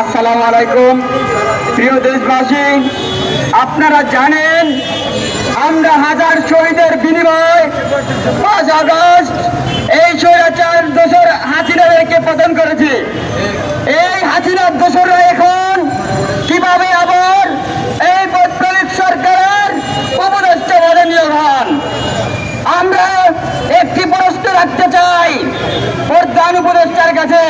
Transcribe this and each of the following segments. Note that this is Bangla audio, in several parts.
আসসালামু আলাইকুম। প্রিয় দেশবাসী, আপনারা জানেন, আমরা হাজার শহীদের বিনিময় পাঁচ আগস্ট এই স্বৈরাচার দোসর হাসিনাদেরকে পতন করেছি। এই হাসিনার দোসররা এখন কীভাবে আবার এই বৈপ্লবিক সরকারের উপদেষ্টা পদে নিয়োগ হন? আমরা একটি প্রশ্ন রাখতে চাই, প্রধান উপদেষ্টার কাছে।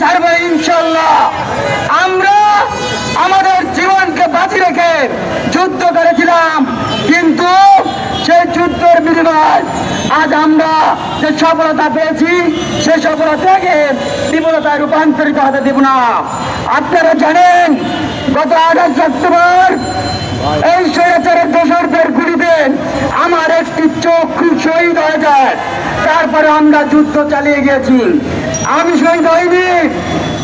ছাড়বো ইনশাল্লাহ আমরা আমাদের জীবনকে বাঁচিয়ে রেখে যুদ্ধ করেছিলাম, কিন্তু সেই যুদ্ধের বিনিময় আজ আমরা যে সফলতা পেয়েছি সে সফলতাকে বিফলতায় রূপান্তরিত হতে দেব না। আপনারা জানেন, গত আঠাশ অক্টোবর এই স্বৈরাচারের দোসরদের গুলিতে আমার একটি চক্ষু শহীদ হয়ে যায় তারপরে আমরা যুদ্ধ চালিয়ে গেছি আমি শহীদ হইনি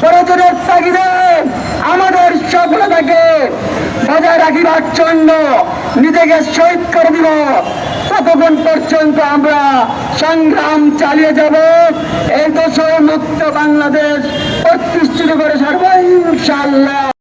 প্রয়োজনের তাগিদে আমাদের সফলতাকে বজায় রাখিবার জন্য নিজেকে শহীদ করে দিব। ততক্ষণ পর্যন্ত আমরা সংগ্রাম চালিয়ে যাব। এই দোষর মুক্ত বাংলাদেশ প্রতিষ্ঠিত করে সারব ইনশাল্লাহ